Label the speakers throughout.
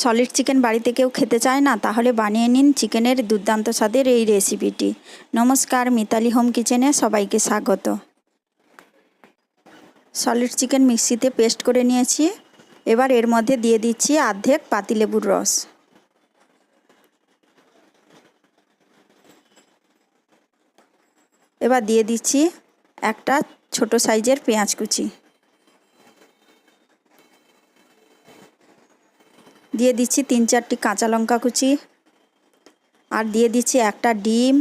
Speaker 1: Solid chicken বাড়িতে কেউ খেতে চায় না, তাহলে বানিয়ে নিন চিকেনের দুর্দান্ত স্বাদের এই রেসিপিটি। নমস্কার, মিতালি হোম কিচেনে সবাইকে স্বাগত। সলিড চিকেন মিক্সিতে পেস্ট করে নিয়েছি, এবার এর মধ্যে দিয়ে দিচ্ছি অর্ধেক পাতিলেবুর রস। এবার দিয়ে দিচ্ছি একটা ছোট সাইজের পেঁয়াজ কুচি। দিয়ে দিচ্ছি তিন চারটি কাঁচা লঙ্কা কুচি আর দিয়ে দিচ্ছি একটা ডিম,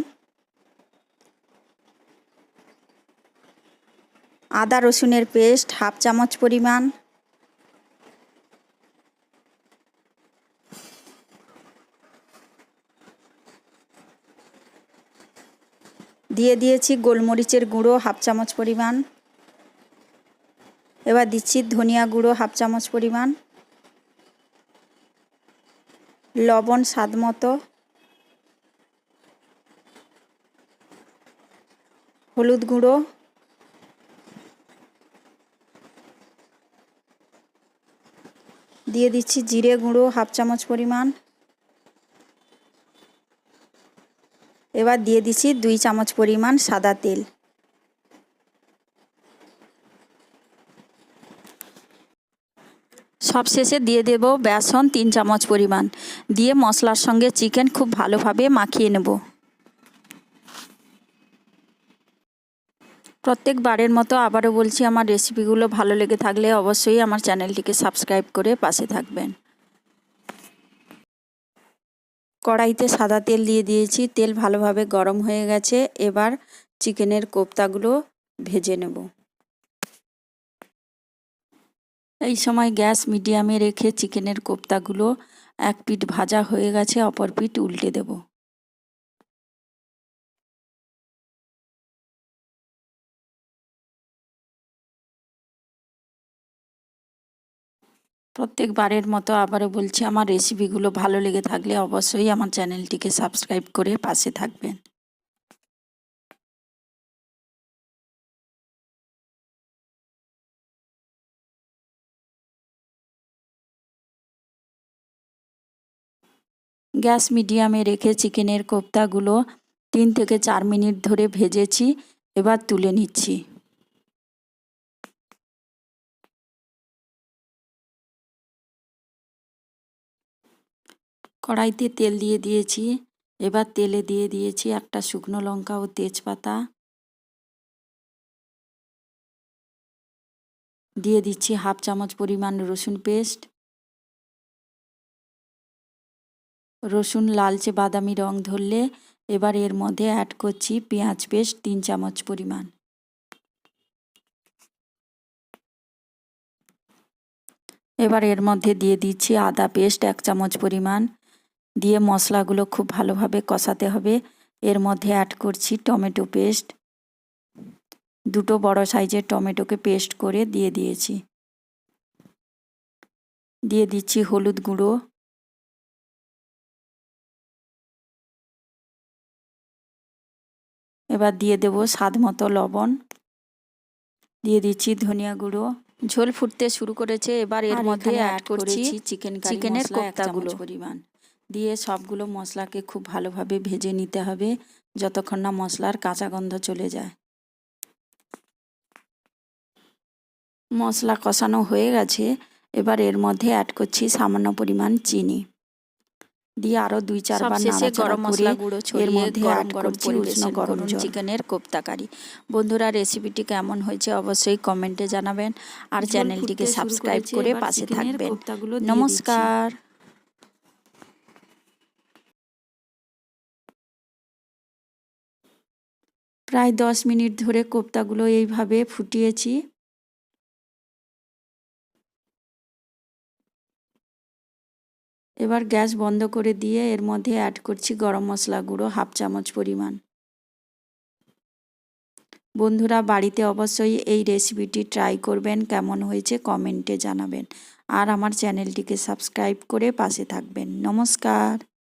Speaker 1: আদা রসুনের পেস্ট, হাফ চামচ পরিমাণ, দিয়ে দিয়েছি গোলমরিচের গুঁড়ো, হাফ চামচ পরিমাণ। এবার দিচ্ছি ধনিয়া গুঁড়ো, হাফ চামচ পরিমাণ। লবণ স্বাদ মতো। হলুদ গুঁড়ো। দিয়ে দিচ্ছি জিরে গুঁড়ো, হাফ চামচ পরিমাণ। এবার দিয়ে দিচ্ছি দুই চামচ পরিমাণ সাদা তেল। সবশেষে দিয়ে দেব বেসন তিন চামচ পরিমাণ। দিয়ে মশলার সঙ্গে চিকেন খুব ভালোভাবে মাখিয়ে নেব। প্রত্যেকবারের মতো আবারও বলছি, আমার রেসিপিগুলো ভালো লেগে থাকলে অবশ্যই আমার চ্যানেলটিকে সাবস্ক্রাইব করে পাশে থাকবেন। কড়াইতে সাদা তেল দিয়ে দিয়েছি, তেল ভালোভাবে গরম হয়ে গেছে। এবার চিকেনের কোপ্তাগুলো ভেজে নেব। এই সময় গ্যাস মিডিয়ামে রেখে চিকেনের কোপ্তাগুলো এক পিঠ ভাজা হয়ে গেছে, অপর পিঠ উল্টে দেব। প্রত্যেকবারের মতো আবারও বলছি, আমার রেসিপিগুলো ভালো লেগে থাকলে অবশ্যই আমার চ্যানেলটিকে সাবস্ক্রাইব করে পাশে থাকবেন। গ্যাস মিডিয়ামে রেখে চিকেনের কোপ্তাগুলো তিন থেকে চার মিনিট ধরে ভেজেছি, এবার তুলে নিচ্ছি। কড়াইতে তেল দিয়ে দিয়েছি, এবার তেলে দিয়ে দিয়েছি একটা শুকনো লঙ্কা ও তেজপাতা। দিয়ে দিচ্ছি হাফ চামচ পরিমাণ রসুন পেস্ট। রসুন লালচে বাদামি রং ধরলে এবার এর মধ্যে অ্যাড করছি পেঁয়াজ পেস্ট তিন চামচ পরিমাণ। এবার এর মধ্যে দিয়ে দিচ্ছি আদা পেস্ট এক চামচ পরিমাণ। দিয়ে মশলাগুলো খুব ভালোভাবে কষাতে হবে। এর মধ্যে অ্যাড করছি টমেটো পেস্ট। দুটো বড় সাইজের টমেটোকে পেস্ট করে দিয়ে দিয়েছি। দিয়ে দিচ্ছি হলুদ গুঁড়ো। এবার দিয়ে দেব স্বাদ মতো লবণ। দিয়ে দিচ্ছি ধনিয়া গুঁড়ো। ঝোল ফুটতে শুরু করেছে এবার এর মধ্যে অ্যাড করছি চিকেন চিকেনের কোপ্তাগুলো। পরিমাণ। দিয়ে সবগুলো মশলাকে খুব ভালোভাবে ভেজে নিতে হবে যতক্ষণ না মশলার কাঁচা গন্ধ চলে যায়। মশলা কষানো হয়ে গেছে এবার এর মধ্যে অ্যাড করছি সামান্য পরিমাণ চিনি। দিয়ে আরও দুই চারবার
Speaker 2: শেষে গরম মশলা গুঁড়ো
Speaker 1: এর
Speaker 2: ছড়িয়ে
Speaker 1: মধ্যে
Speaker 2: গরম
Speaker 1: অ্যাড
Speaker 2: গরম
Speaker 1: করছি উষ্ণ
Speaker 2: পরিবেশন
Speaker 1: গরম
Speaker 2: করুন
Speaker 1: চিকেনের কোপ্তাকারি বন্ধুরা রেসিপিটি কেমন হয়েছে অবশ্যই কমেন্টে জানাবেন আর চ্যানেলটিকে সাবস্ক্রাইব করে পাশে থাকবেন। নমস্কার। প্রায় দশ মিনিট ধরে কোপ্তাগুলো এইভাবে ফুটিয়েছি। এবার গ্যাস বন্ধ করে দিয়ে এর মধ্যে অ্যাড করছি গরম মশলা গুঁড়ো, হাফ চামচ পরিমাণ। বন্ধুরা, বাড়িতে অবশ্যই এই রেসিপিটি ট্রাই করবেন, কেমন হয়েছে কমেন্টে জানাবেন। আর আমার চ্যানেলটিকে সাবস্ক্রাইব করে পাশে থাকবেন। নমস্কার!